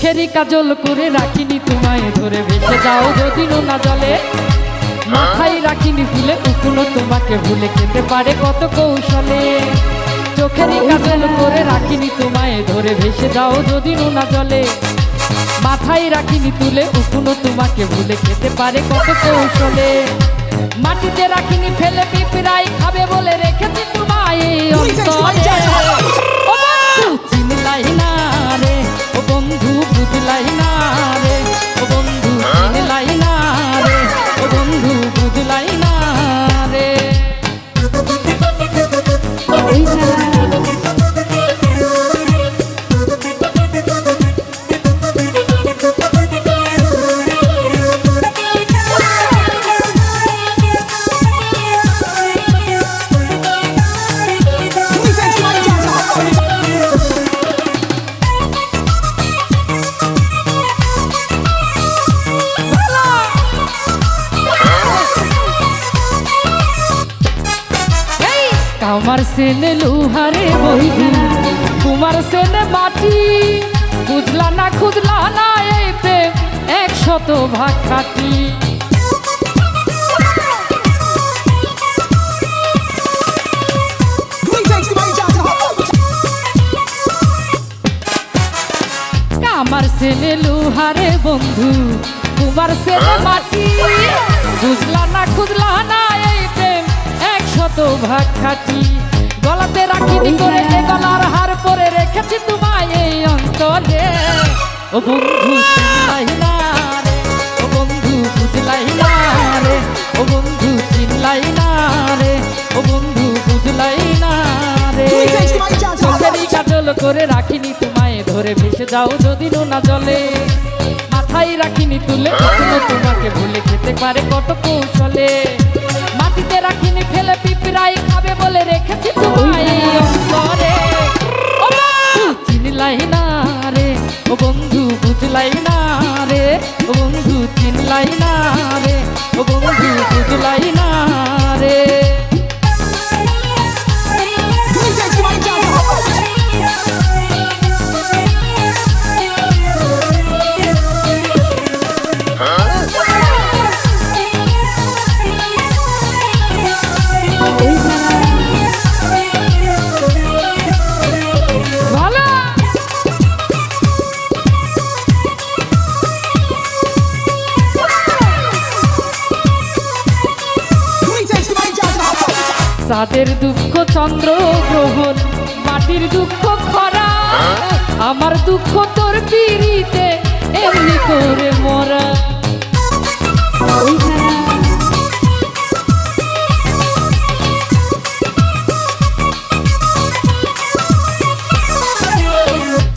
চোখেরই কাজল করে রাখিনি তোমায়। ধরে ভেসে যাও যদি না জলে। মাথায় রাখিনি ফুলে উকুনো তোমাকে ভুলে খেতে পারে কত কৌশলে। চোখেরই কাজল করে রাখিনি তোমায়, ধরে ভেসে যাও যদি না জলে। মাথায় রাখিনি তুলে উকুনো তোমাকে ভুলে খেতে পারে কত কৌশলে। মাটিতে রাখিনি ফেলে, পিঁপড়াই খাবে বলে কামার সেনে লোহারে বইবি তোমার সেনে মাটি বুঝলা না খুঁজলা না এই প্রেম একশত ভাগ খাটি jazz. কামার সেনে লোহারে বন্ধু তোমার সেনে মাটি বুঝলা না খুঁজলা না একশত ভাগ খাটি? গলাতে রাখিনি করে গলার হার পরে রেখেছি তোমায় এই অন্তরে। ও বন্ধু চিনলাই না রে ও বন্ধু বুঝলাই না রে ও বন্ধু চিনলাই না রে ও বন্ধু বুঝলাই না রে. চোখেরই কাজল করে রাখিনি তোমায় ধরে ভেসে যাও যদি না জলে। মাথায় রাখিনি তুলে তোমাকে ভুলে খেতে পারে কত কৌশলে। মাটিতে রাখিনি ও বন্ধু চিনলাই না রে ও বন্ধু বুঝলাই না রে। চাঁদের দুঃখ চন্দ্র গ্রহণ মাটির দুঃখ খরা। আমার দুঃখ তোর পিড়িতে এমনি করে মরা।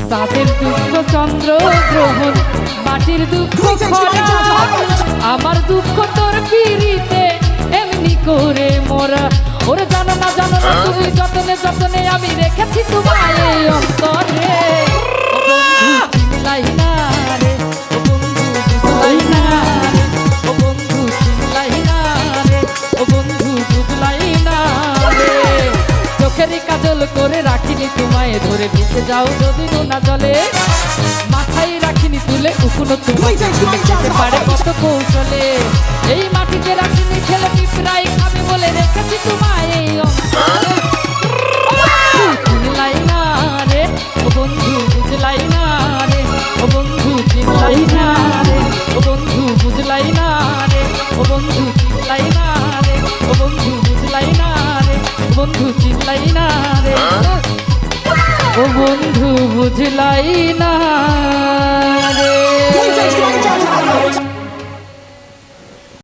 চাঁদের দুঃখ চন্দ্র গ্রহণ মাটির দুঃখ আমার দুঃখ তোর পিড়িতে এমনি করে মরা। ওরে রাখিনি তোমায় ধরে ভেসে যাও যদি না জলে। মাথায় রাখিনি তুলে উকুনো ভুলে যেতে পারে কত কৌশলে। এই মাটিতে রাখিনি ছেলে পিঁপড়াই খাবে বলে রেখেছি তোমায় এই চিনলাই না রে ও বন্ধু বুঝলাই না রে ও বন্ধু চিনলাই না রে ও বন্ধু বুঝলাই না রে ও বন্ধু চিনলাই না রে ও বন্ধু বুঝলাই না রে ও বন্ধু চিনলাই না রে। বন্ধু বুঝলাই না রে.